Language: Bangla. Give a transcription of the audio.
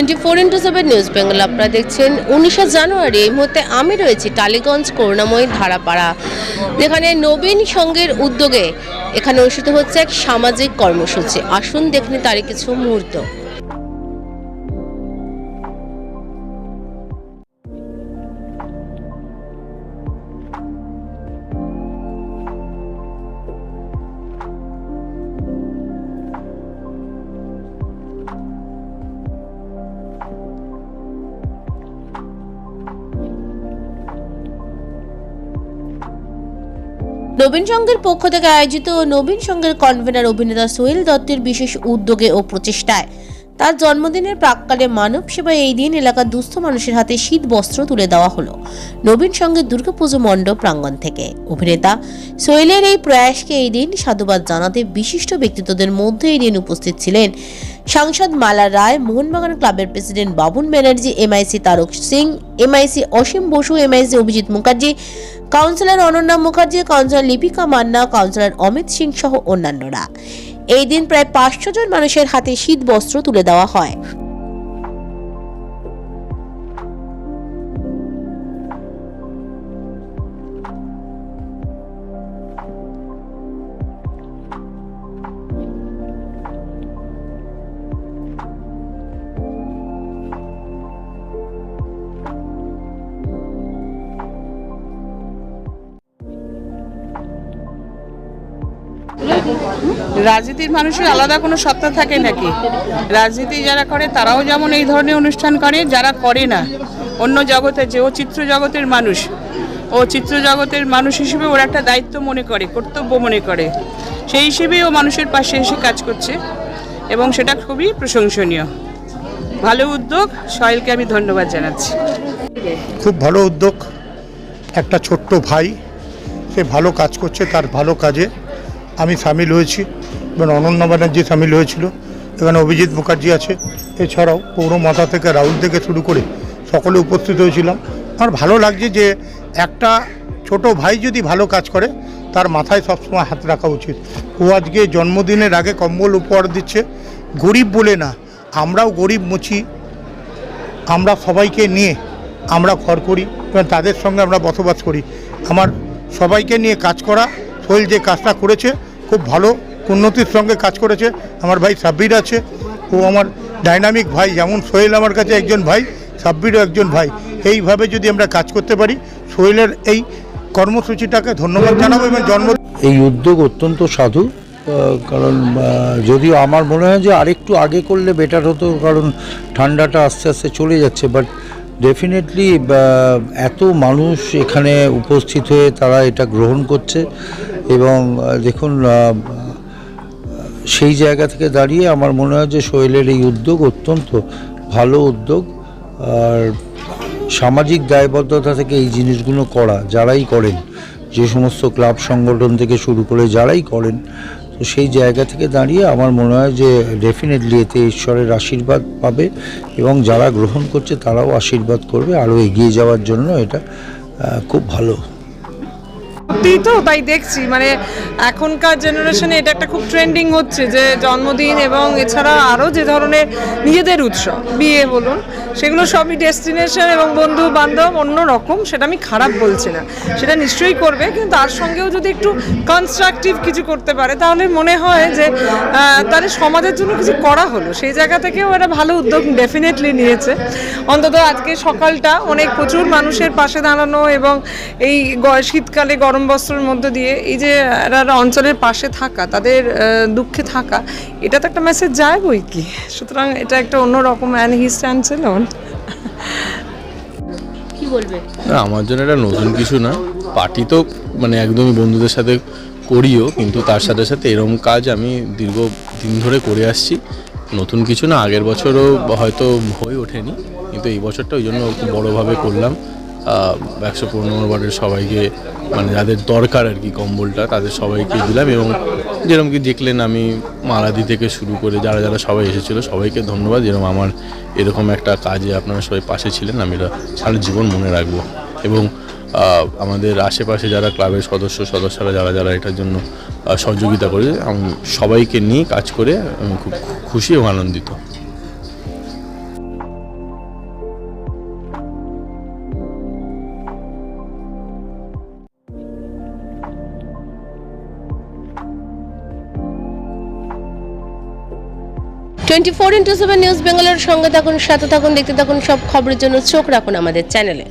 Twenty four into seven news Bengal আপনারা দেখছেন উনিশে জানুয়ারি, এই মুহূর্তে আমি রয়েছি টালিগঞ্জ করুণাময়ী ধারাপাড়া। যেখানে নবীন সংঘের উদ্যোগে এখানে অনুষ্ঠিত হচ্ছে এক সামাজিক কর্মসূচি। আসুন দেখনি তারই কিছু মুহূর্ত। নবীন সংঘের পক্ষ থেকে আয়োজিত নবীন সংঘের কনভেনার অভিনেতা সোহেল দত্তের বিশেষ উদ্যোগে ও প্রচেষ্টায়। তার জন্মদিনের প্রাককালে মানব সেবায় এই দিন এলাকার দুস্থ মানুষের হাতে শীত বস্ত্র তুলে দেওয়া হলো নবীন সংঘের দুর্গাপুজো মণ্ডপ প্রাঙ্গণ থেকে। অভিনেতা সোহেলের এই প্রয়াসকে এই দিন সাধুবাদ জানাতে বিশিষ্ট ব্যক্তিত্বদের মধ্যে এই দিন উপস্থিত ছিলেন সাংসদ মালা রায়, মোহনবাগান ক্লাবের president Babun Banerjee, MIC Tarak Singh, MIC Asim Basu, MIC Abhijit Mukherjee, councillor Ananya Mukherjee, councillor Lipika Manna, councillor Amit Singh সহ অন্যান্যরা। এই দিন প্রায় পাঁচশো জন মানুষের হাতে শীত বস্ত্র তুলে দেওয়া হয়। রাজনীতির মানুষের আলাদা কোনো সত্তা থাকে নাকি? রাজনীতি যারা করে, তারাও যেমন এই ধরনের অনুষ্ঠান করে, যারা করে না, অন্য জগতে যে, ও চিত্র জগতের মানুষ। ও চিত্র জগতের মানুষ হিসেবে ওর একটা দায়িত্ব মনে করে, কর্তব্য মনে করে। সেই হিসেবেই ও মানুষের পাশে এসে কাজ করছে এবং সেটা খুবই প্রশংসনীয়। ভালো উদ্যোগ, সয়েলকে আমি ধন্যবাদ জানাচ্ছি। খুব ভালো উদ্যোগ। একটা ছোট্ট ভাই, সে ভালো কাজ করছে, তার ভালো কাজে আমি সামিল হয়েছি, এবং অনন্য ব্যানার্জি সামিল হয়েছিল। এখানে অভিজিৎ মুখার্জি আছে। এছাড়াও পৌর মাথা থেকে রাহুল থেকে শুরু করে সকলে উপস্থিত হয়েছিলাম। আমার ভালো লাগছে যে একটা ছোট ভাই যদি ভালো কাজ করে, তার মাথায় সবসময় হাত রাখা উচিত। ও আজকে জন্মদিনের আগে কম্বল উপহার দিচ্ছে। গরিব বলে না, আমরাও গরিব মুছি আমরা সবাইকে নিয়ে আমরা ঘর করি, এবং তাদের সঙ্গে আমরা বসবাস করি। আমার সবাইকে নিয়ে কাজ করা, সোহেল যে কাজটা করেছে খুব ভালো উন্নতির সঙ্গে কাজ করেছে। আমার ভাই সাব্বির আছে। ও আমার ডাইনামিক ভাই, যেমন সোহেল আমার কাছে একজন ভাই, সাব্বিরও একজন ভাই। এইভাবে যদি আমরা কাজ করতে পারি, সোহেলের এই কর্মসূচিটাকে ধন্যবাদ জানাব এবং জন্ম এই উদ্যোগ অত্যন্ত সাধু কারণ যদিও আমার মনে হয় যে আরেকটু আগে করলে বেটার হতো, কারণ ঠান্ডাটা আস্তে আস্তে চলে যাচ্ছে। বাট ডেফিনেটলি এত মানুষ এখানে উপস্থিত হয়ে তারা এটা গ্রহণ করছে। এবং দেখুন সেই জায়গা থেকে দাঁড়িয়ে আমার মনে হয় যে শৈলের এই উদ্যোগ অত্যন্ত ভালো উদ্যোগ। আর সামাজিক দায়বদ্ধতা থেকে এই জিনিসগুলো করা, যারাই করেন, যে সমস্ত ক্লাব সংগঠন থেকে শুরু করে যারাই করেন, তো সেই জায়গা থেকে দাঁড়িয়ে আমার মনে হয় যে ডেফিনেটলি এতে ঈশ্বরের আশীর্বাদ পাবে এবং যারা গ্রহণ করছে তারাও আশীর্বাদ করবে। আরও এগিয়ে যাওয়ার জন্য এটা খুব ভালো। সত্যিই তো, তাই দেখছি। মানে এখনকার জেনারেশনে এটা একটা খুব ট্রেন্ডিং হচ্ছে যে জন্মদিন এবং এছাড়া আরও যে ধরনের নিজেদের উৎসব, বিয়ে বলুন, সেগুলো সবই ডেস্টিনেশন এবং বন্ধু বান্ধব অন্য রকম, সেটা আমি খারাপ বলছি না। সেটা নিশ্চয়ই করবে, কিন্তু তার সঙ্গেও যদি একটু কনস্ট্রাকটিভ কিছু করতে পারে, তাহলে মনে হয় যে তাহলে সমাজের জন্য কিছু করা হলো। সেই জায়গা থেকেও একটা ভালো উদ্যোগ ডেফিনেটলি নিয়েছে। অন্তত আজকে সকালটা অনেক প্রচুর মানুষের পাশে দাঁড়ানো এবং এই শীতকালে গরম বস্ত্রের মধ্যে দিয়ে এই যে এরা অঞ্চলের পাশে থাকা তাদের দুঃখে থাকা এটা তো একটা মেসেজ যায় বই কি? সুতরাং এটা একটা অন্যরকম অ্যান্ড হি স্ট্যান্ড ছিলেন কি বলবে? আমার জন্য এটা নতুন কিছু না। পার্টি তো মানে একদমই বন্ধুদের সাথে করিও কিন্তু তার সাথে সাথে এরকম কাজ আমি দীর্ঘ দিন ধরে করে আসছি। নতুন কিছু না আগের বছরও হয়তো হয়ে ওঠেনি কিন্তু এই বছরটা ওই জন্য বড়োভাবে করলাম। একশো পনেরো ওয়ার্ডের সবাইকে মানে যাদের দরকার আর কি কম্বলটা, তাদের সবাইকে দিলাম এবং যেরকম কি দেখলেন আমি মালাদি থেকে শুরু করে যারা যারা সবাই এসেছিল, সবাইকে ধন্যবাদ। যেরকম আমার এরকম একটা কাজে আপনারা সবাই পাশে ছিলেন, আমি এটা সারা জীবন মনে রাখব। এবং আমাদের আশেপাশে যারা ক্লাবের সদস্য, সদস্যরা যারা যারা এটার জন্য সহযোগিতা করে আমি সবাইকে নিয়ে কাজ করে আমি খুব খুশি এবং আনন্দিত। Twenty four into seven news বেঙ্গলের সঙ্গে থাকুন, সাথে থাকুন, দেখতে থাকুন সব খবরের জন্য চোখ রাখুন আমাদের চ্যানেলে।